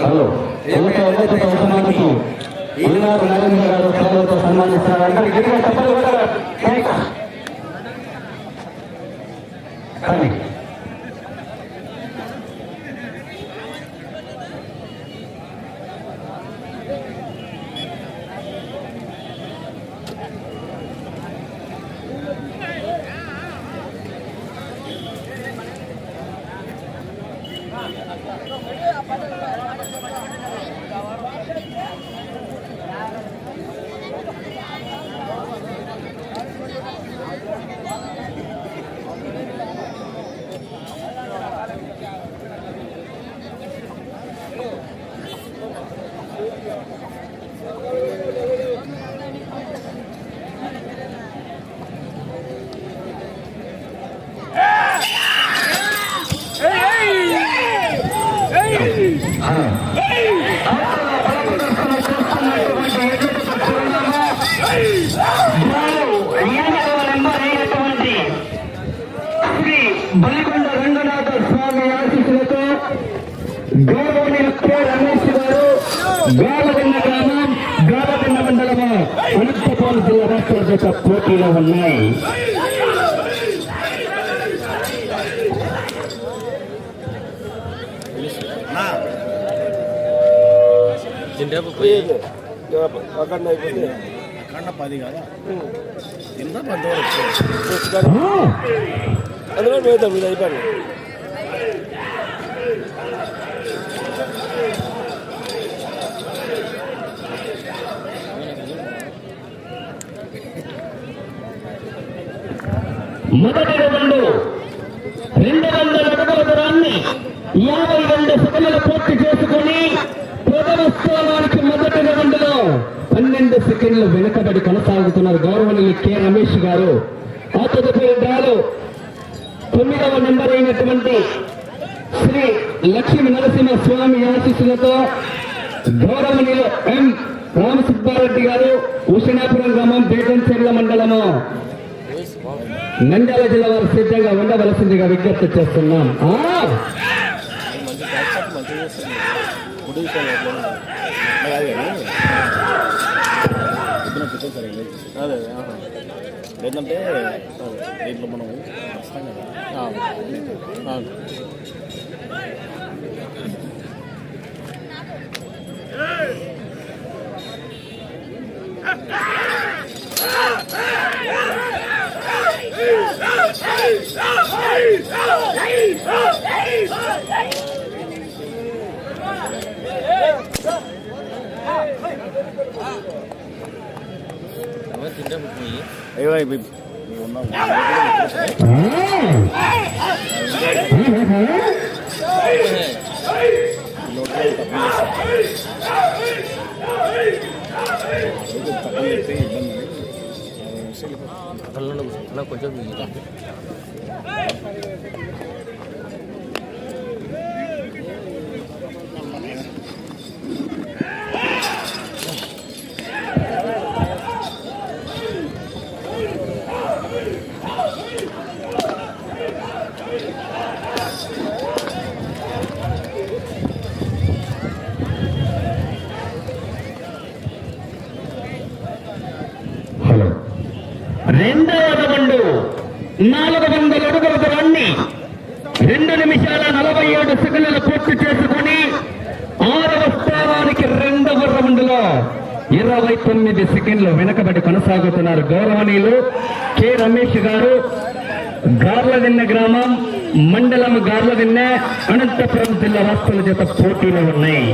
Hello. ఏమిటి అధిక ఈనాడు నరేంద్ర గారు సన్మానిస్తారు అందరి గిరిగా తప్పదు కూడా కేక. కానీ శ్రీ బలికొండ రంగనాథ స్వామి ఆశీస్సులతో గౌరవనీయ కె రమేష్ గారు గాలదిన్న గ్రామం గాలదిన్న మండలము అనంతపురం జిల్లా రాష్ట్ర జత పోటీలో ఉన్నాయి తింటేపు పోయి అక్కడ అయిపోతే కన్న పది కదా కింద పది వరకు అందులో పోతాం ఇది అయిపోయింది మొదటి రెండు రెండు వందల అడుగుల దూరాన్ని యాభై రెండు సెకండ్లు పూర్తి చేసుకుని ప్రథమ స్థానానికి మొదటి రౌండ్ పన్నెండు సెకండ్లు వెనుకబడి కొనసాగుతున్నారు గౌరవనీయులు కె. రమేష్ గారు. ఆ తదుపరి డ్రాలో తొమ్మిదవ నెంబర్ అయినటువంటి శ్రీ లక్ష్మీ నరసింహ స్వామి ఆశీస్సులతో గౌరవనీయులు ఎం. రామసుబ్బారెడ్డి గారు ఉషణాపురం గ్రామం బేగంచెర్ల మండలము. మండల జిల్లా వారు సిద్ధంగా ఉండవలసిందిగా విజ్ఞప్తి చేస్తున్నాం. ఆ, మంచి ప్యాక్స్ మంచిగా చేస్తుంది ఫుడ్ కళ్ళలో కూర్చో కొంచెం హలో రెండవ రౌండ్ నాలుగు వందల అడుగుల దూరాన్ని రెండు నిమిషాల నలభై ఏడు సెకండ్లు పూర్తి చేసుకుని ఆరవ స్థానానికి రెండవ రౌండ్లో ఇరవై తొమ్మిది సెకండ్లు వెనకబడి కొనసాగుతున్నారు గౌరవనీయులు కె రమేష్ గారు. గార్లదిన్నె గ్రామం మండలం గార్లదిన్నె అనంతపురం జిల్లా రాష్ట్రాల చేత పోటీలు ఉన్నాయి.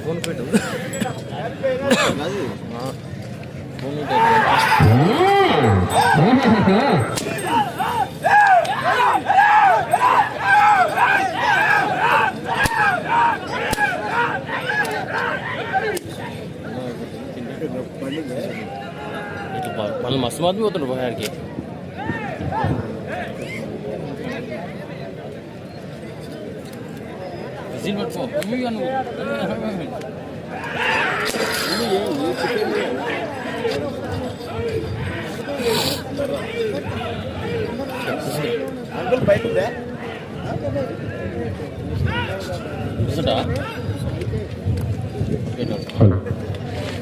ఫోన్ పెట్టు ఫోన్ పళ్ళు మస్తు మంది పోతుండ్రు పోయాడికి అంకుల్ బయట ఉందే చూసటా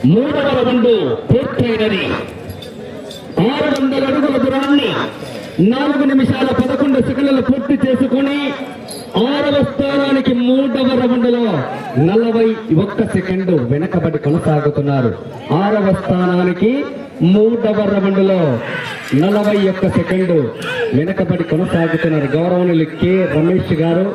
మూడవ రౌండ్ పూర్తయినది ఆరు వందల అడుగుల దూరాన్ని నాలుగు నిమిషాల పదకొండు సెకండ్లు పూర్తి చేసుకుని ఆరవ స్థానానికి మూడవ రౌండ్లో నలభై ఒక్క సెకండ్ వెనకబడి కొనసాగుతున్నారు. ఆరవ స్థానానికి మూడవ రౌండ్లో నలభై ఒక్క సెకండ్ వెనకబడి కొనసాగుతున్నారు గౌరవనీయులు కె. రమేష్ గారు.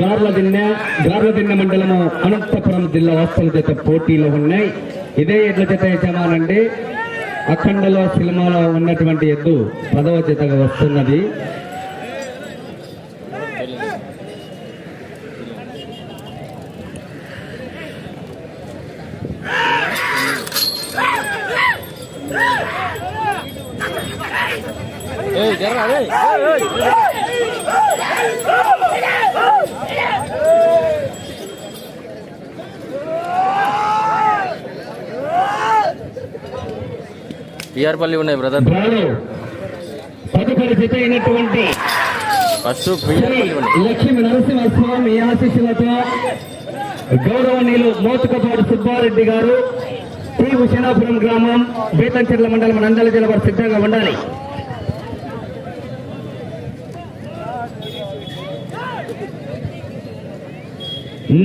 గార్లదిన్నె గార్లదిన్నె మండలము అనంతపురం జిల్లా వాస్తవ చేత పోటీలో ఉన్నాయి. ఇదే ఎడ్ల చేత యజమానండి. అఖండలో సినిమాలో ఉన్నటువంటి ఎద్దు పదవ చేతగా వస్తున్నది. ఏయ్ జర్రా రే బిఆర్ పల్లి ఉన్నాయి బ్రదర్ ఫస్ట్ లక్ష్మీ నరసింహస్వామి ఆశీస్సులతో గౌరవనీయులు మోతుకపాడు సుబ్బారెడ్డి గారు శ్రీ హుషనాపురం గ్రామం బేతంచెర్ల మండలం నందల జిల్లా వారు సిద్ధంగా ఉండాలి.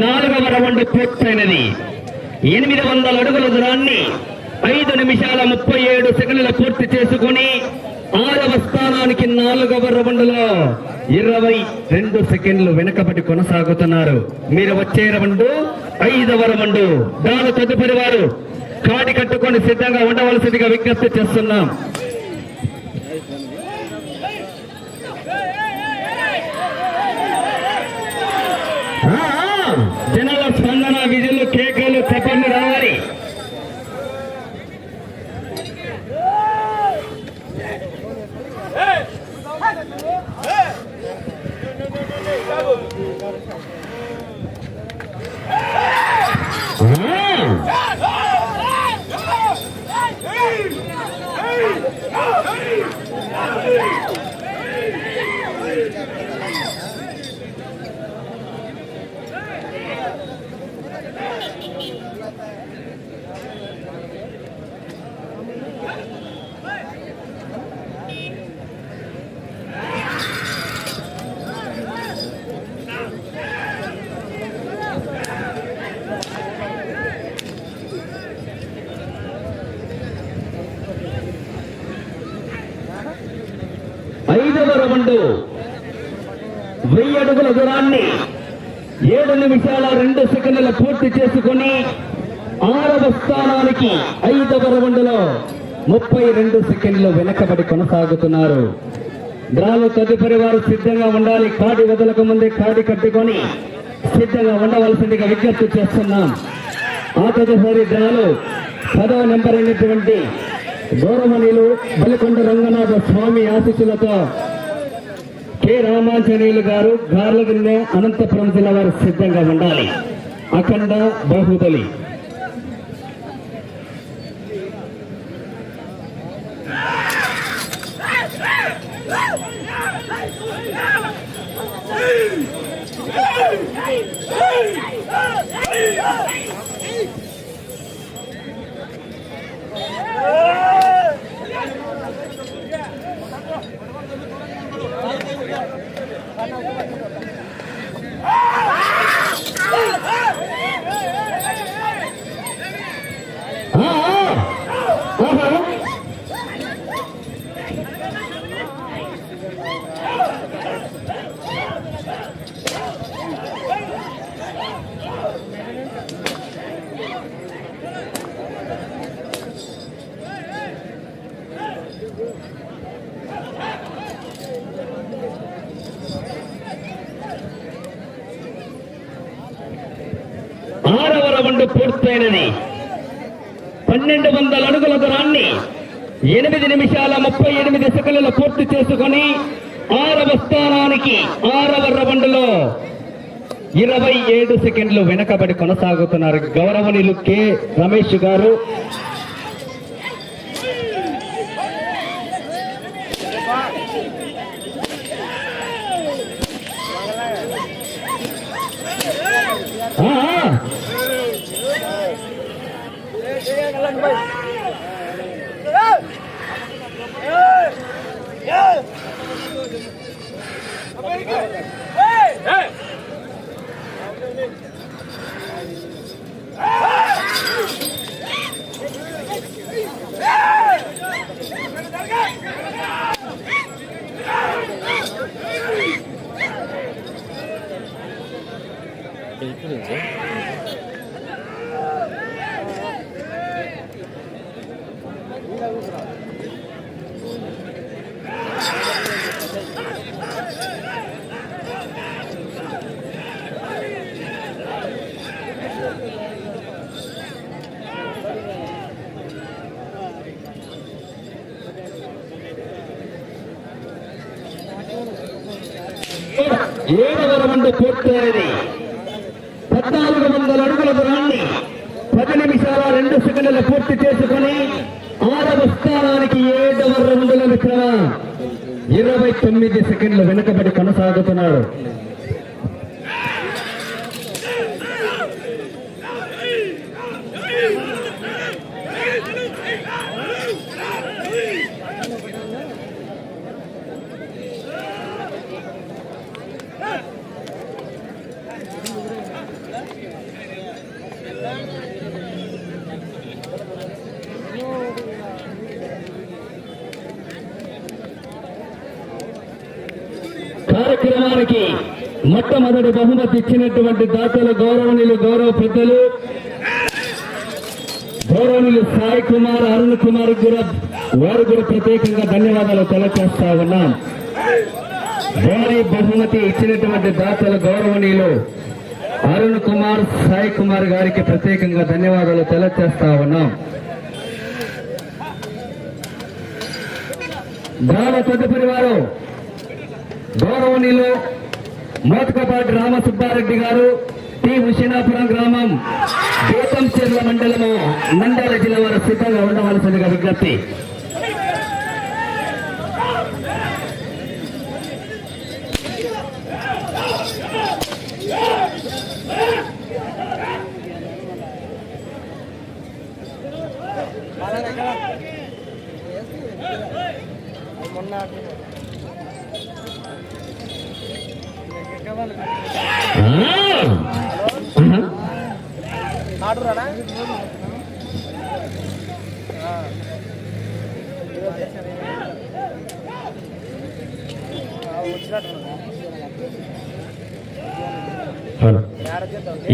నాలుగవ రౌండ్ పూర్తయినది. ఎనిమిది వందల అడుగుల దూరాన్ని ఐదు నిమిషాల ముప్పై ఏడు సెకండ్ల పూర్తి చేసుకుని ఆరవ స్థానానికి నాలుగవ రౌండ్లో ఇరవై రెండు సెకండ్లు వెనకబడి కొనసాగుతున్నారు. మీరు వచ్చే రౌండ్ ఐదవ రౌండ్. దాని తదుపరి వారు కాడి కట్టుకొని సిద్ధంగా ఉండవలసిందిగా విజ్ఞప్తి చేస్తున్నాం ఆ, ఆ, జనాల స్పందన విధులు కేకలు చప్పట్లు రావాలి ఆ, ఐదవ రెండు వెయ్యి అడుగుల దూరాన్ని ఏడు నిమిషాల రెండు సెకండ్ల పూర్తి చేసుకుని ఆరవ స్థానానికి ఐదవ రౌండ్లో ముప్పై రెండు సెకండ్లు వెనకబడి కొనసాగుతున్నారు. డ్రాలో తదుపరి వారు సిద్ధంగా ఉండాలి. కాడి వదలకు ముందే కాడి కట్టుకొని సిద్ధంగా ఉండవలసిందిగా విజ్ఞప్తి చేస్తున్నాం. ఆ తదుపరి డ్రాలో పదవ నెంబర్ అయినటువంటి గౌరవనీయులు బలికొండ రంగనాథ స్వామి ఆశీస్సులతో కె రామాంజనేయులు గారు గార్లగిన్నె అనంతపురం జిల్లా వారు సిద్ధంగా ఉండాలి. అఖండ బాహుబలి ఆ, ఆ, ఆహా. ఆరవ రౌండ్ పూర్తయినది. పన్నెండు వందల అడుగుల దూరాన్ని ఎనిమిది నిమిషాల ముప్పై ఎనిమిది సెకండ్లు పూర్తి చేసుకొని ఆరవ స్థానానికి ఆరవ రౌండ్లో ఇరవై ఏడు సెకండ్లు వెనకబడి కొనసాగుతున్నారు గౌరవనీయులు కె. రమేష్ గారు. Hey! Hey! ఏడవ రౌండ్ పూర్తయింది పద్నాలుగు వందల అడుగుల దూరాన్ని పది నిమిషాల రెండు సెకండ్లు పూర్తి చేసుకుని ఆరవ స్థానానికి ఏడవ రౌండ్ల విక్రమ ఇరవై తొమ్మిది సెకండ్లు వెనుకబడి కొనసాగుతున్నాడు వారికి మొట్టమొదటి బహుమతి ఇచ్చినటువంటి దాతలు గౌరవనీయులు గౌరవ పెద్దలు గౌరవనీయులు సాయి కుమార్ అరుణ్ కుమార్ కూడా వారు కూడా ప్రత్యేకంగా ధన్యవాదాలు తెలియజేస్తా ఉన్నాం. వారి బహుమతి ఇచ్చినటువంటి దాతలు గౌరవనీయులు అరుణ్ కుమార్ సాయి కుమార్ గారికి ప్రత్యేకంగా ధన్యవాదాలు తెలియజేస్తా ఉన్నాం. దాని తదుపరి వారు గౌరవనీయులు మోతకపాటి రామసుబ్బారెడ్డి గారు టి. హుషినాపురం గ్రామం బేతంచెర్ల మండలము నంద్యాల జిల్లా వారు సిద్ధంగా ఉండవలసిందిగా విజ్ఞప్తి.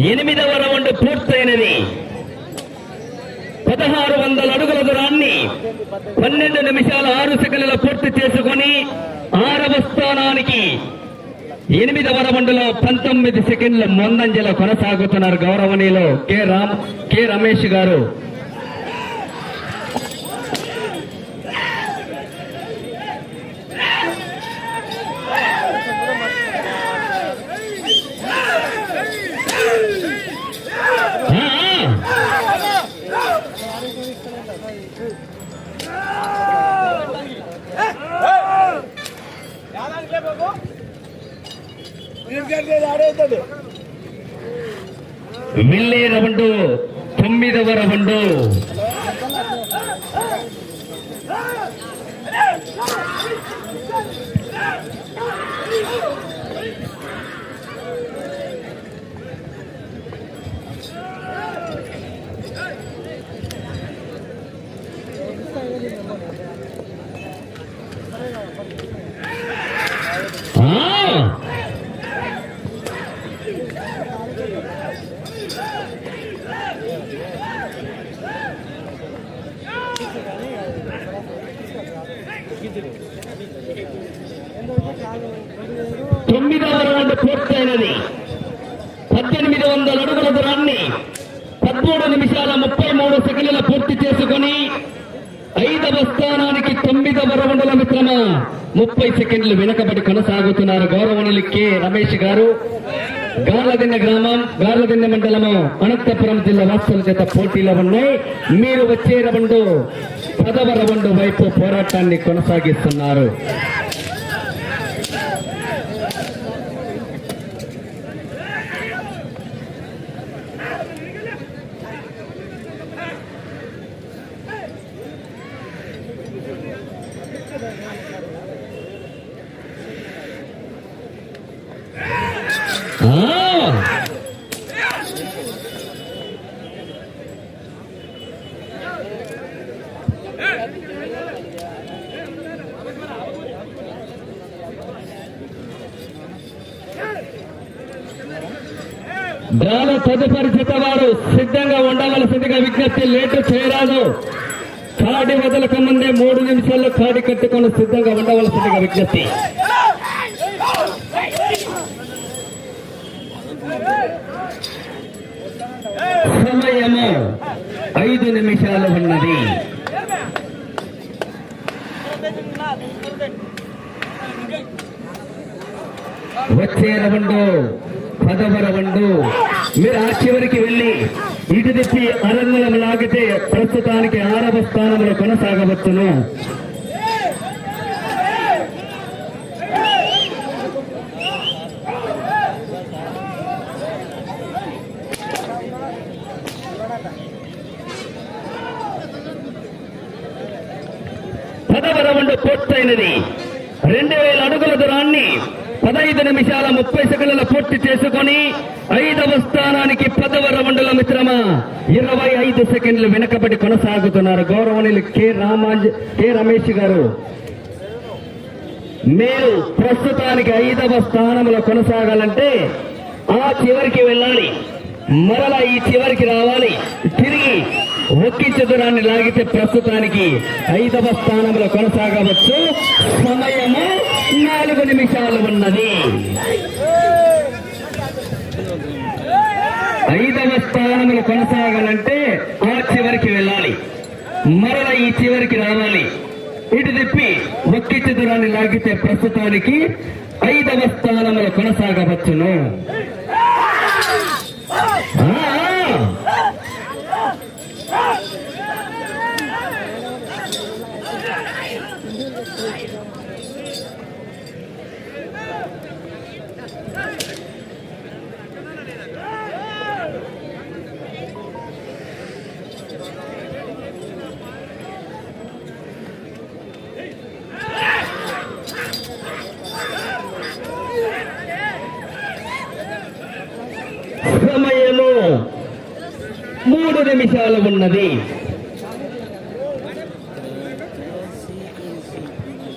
ఎనిమిదవ రౌండ్ పూర్తయినది. పదహారు వందల అడుగుల దూరాన్ని పన్నెండు నిమిషాల ఆరు సెకండ్ల పూర్తి చేసుకొని ఆరవ స్థానానికి ఎనిమిదవ రౌండ్లో పంతొమ్మిది సెకండ్ల ముందంజలో కొనసాగుతున్నారు గౌరవనీయులు కె రామ్ కె రమేష్ గారు ఆ, ఆ. ఆడేస్తాడు వెళ్ళే రౌండ్ తొమ్మిదవ రౌండ్ ఆ తొమ్మిదవ రౌండ్ పూర్తయినది పద్దెనిమిది వందల అడుగుల దూరాన్ని పదమూడు నిమిషాల ముప్పై మూడు సెకండ్ల పూర్తి చేసుకుని ఐదవ స్థానానికి తొమ్మిదవ రౌండ్ల మిత్రమ ముప్పై సెకండ్లు వెనకబడి కొనసాగుతున్నారు గౌరవనీయులు కె. రమేష్ గారు. గార్లదిన్నె గ్రామం గార్లదిన్నె మండలము అనంతపురం జిల్లా వాస్తుల చేత పోటీలో ఉన్నాయి. మీరు వచ్చే రవండు పదవ రవండు వైపు పోరాటాన్ని కొనసాగిస్తున్నారు ఆ డ్రాలో తదుపరి జత వారు సిద్ధంగా ఉండవలసిందిగా విజ్ఞప్తి లేటు చేయరాదు. కాడి వదలక ముందే మూడు నిమిషాల్లో కాడి కట్టుకొని సిద్ధంగా ఉండవలసిందిగా విజ్ఞప్తి. సమయము ఐదు నిమిషాలు ఉన్నది. వచ్చే రవండు పదవరవండు మీరు ఆ చివరికి వెళ్ళి ఇటు తెచ్చి అరంగులం లాగితే ప్రస్తుతానికి ఆరవ స్థానంలో కొనసాగవచ్చును. పదవ రౌండ్ పూర్తయినది. రెండు వేల అడుగుల దూరాన్ని పదహైదు నిమిషాల ముప్పై సెకండ్ల పూర్తి చేసుకొని ఐదవ స్థానానికి పదవ రౌండ్ల మిత్రమా ఇరవై ఐదు సెకండ్లు వెనకబడి కొనసాగుతున్నారు గౌరవనీయులు కె రామాంజ కె రమేష్ గారు. మీరు ప్రస్తుతానికి ఐదవ స్థానంలో కొనసాగాలంటే ఆ చివరికి వెళ్ళాలి. మరలా ఈ చివరికి రావాలి. తిరిగి ఒక్కి చదురాన్ని లాగితే ప్రస్తుతానికి ఐదవ స్థానంలో కొనసాగవచ్చు. సమయము నాలుగు నిమిషాలు ఉన్నది. ఐదవ స్థానములు కొనసాగాలంటే ఆ చివరికి వెళ్ళాలి. మరల ఈ చివరికి రావాలి. ఇటు తిప్పి ఒక్కి చదురాన్ని లాగితే ప్రస్తుతానికి ఐదవ స్థానంలో కొనసాగవచ్చును ఆ, ఆ. సమయము మూడు ఉన్నది.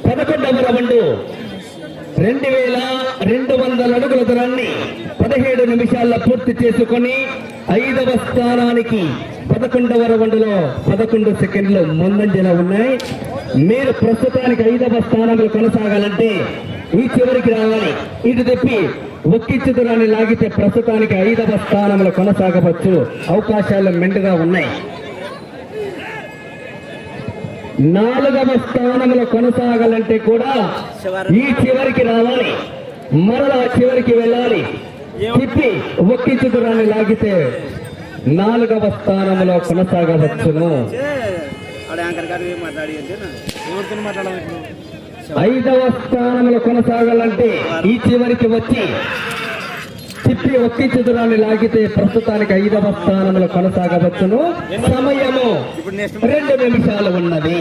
పదకొండవ రౌండు. రెండు వేల రెండు వందల అడుగుల దూరాన్ని పదిహేడు నిమిషాల్లో పూర్తి చేసుకొని ఐదవ స్థానానికి పదకొండవ రౌండ్లో పదకొండు సెకండ్లు ముందంజన ఉన్నాయి. మీరు ప్రస్తుతానికి ఐదవ స్థానంలో కొనసాగాలంటే ఈ చివరికి రావాలి. ఇటు తెప్పి ఒక్కిచ్చు దూరాన్ని లాగితే ప్రస్తుతానికి ఐదవ స్థానంలో కొనసాగవచ్చు. అవకాశాలు మెండుగా ఉన్నాయి. నాలుగవ స్థానంలో కొనసాగాలంటే కూడా ఈ చివరికి రావాలి. మరలా చివరికి వెళ్ళాలి. తిప్పి ఒక్కించు దూరాన్ని లాగితే నాలుగవ స్థానంలో కొనసాగవచ్చును. మాట్లాడి మాట్లాడాలి ఐదవ స్థానంలో కొనసాగాలంటే ఈ చివరికి వచ్చి తిప్పి ఒక్క దూరాన్ని లాగితే ప్రస్తుతానికి ఐదవ స్థానంలో కొనసాగవచ్చును. సమయము రెండు నిమిషాలు ఉన్నది.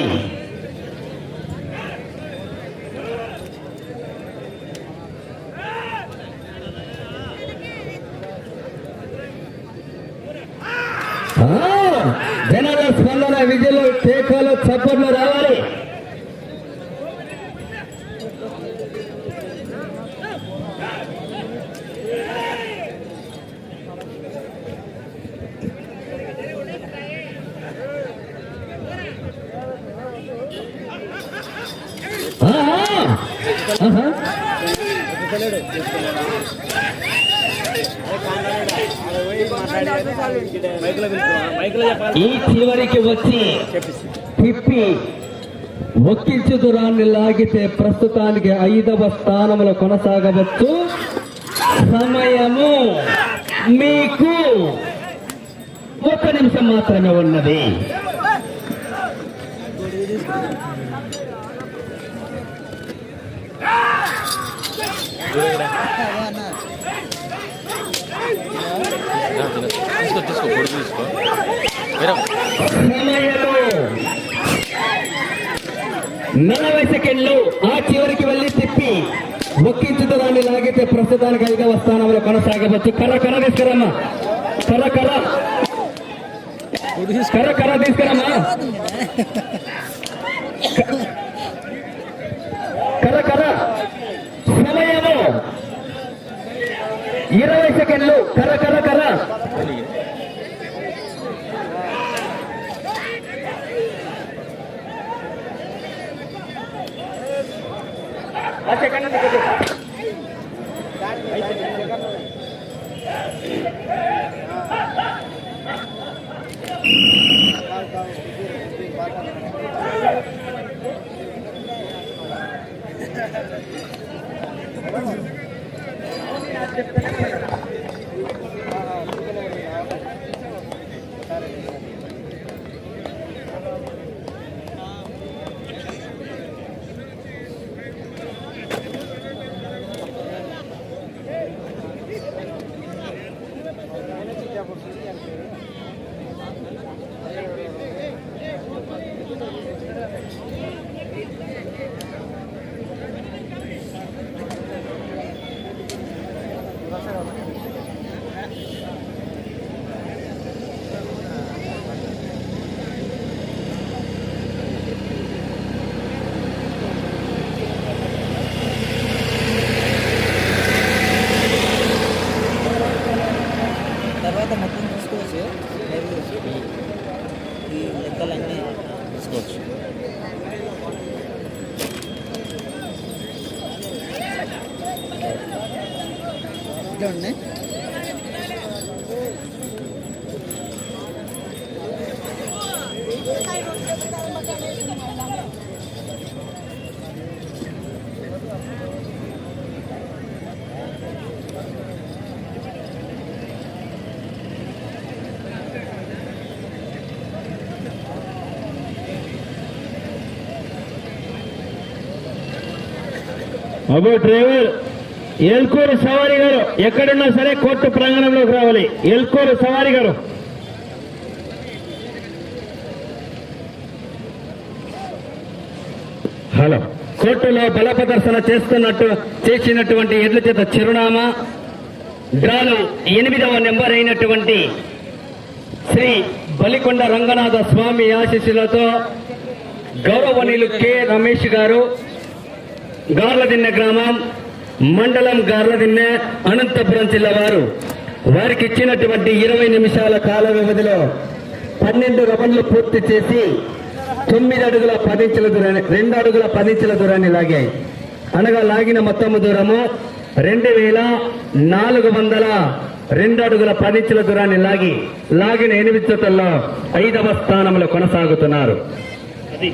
ఆ, జనాల స్పందన విద్యలు కేకలు చప్పట్లు రావాలి. ఈ చివరికి వచ్చి తిప్పి ఒక్కించు దూరాన్ని లాగితే ప్రస్తుతానికి ఐదవ స్థానంలో కొనసాగవచ్చు. సమయము మీకు ఒక నిమిషం మాత్రమే ఉన్నది. తీసుకో తీసుకో పొడి తీసుకో. నలభై సెకండ్లు ఆ చివరికి వెళ్ళి తిప్పి ఒక్కించుతో లాగితే ప్రస్తుతానికి ఐదవ స్థానంలో కొనసాగవచ్చు. కర్ర కర్ర తీసుకురమ్మా. కర్ర కర్ర. కర్ర కర్ర తీసుకురమ్మా. కర్ర కర్ర సమయము ఇరవై సెకండ్లు. కర్ర కర్ర కర్ర అబ్బో డ్రైవర్ ఎల్కూరు సవారి గారు ఎక్కడున్నా సరే కోర్టు ప్రాంగణంలోకి రావాలి. ఎల్కూరు సవారి గారు. హలో. కోర్టులో బల ప్రదర్శన చేస్తున్నట్టు చేసినటువంటి ఎడ్ల చేత చిరునామా డ్రాలో ఎనిమిదవ నెంబర్ అయినటువంటి శ్రీ బలికొండ రంగనాథ స్వామి ఆశీస్సులతో గౌరవనీయులు కె రమేష్ గారు గార్లదిన్నె గ్రామం మండలం గార్లదిన్నె అనంతపురం జిల్లా వారు. వారికి ఇచ్చినటువంటి ఇరవై నిమిషాల కాల వ్యవధిలో పన్నెండు రౌండ్లు పూర్తి చేసి తొమ్మిది అడుగుల పదించుల దూరాన్ని రెండు అడుగుల పదించుల దూరాన్ని లాగాయి. అనగా లాగిన మొత్తము దూరము రెండు వేల నాలుగు వందల రెండు అడుగుల పదించుల దూరాన్ని లాగి లాగిన ఎనిమిది జతల్లో ఐదవ స్థానంలో కొనసాగుతున్నారు. అది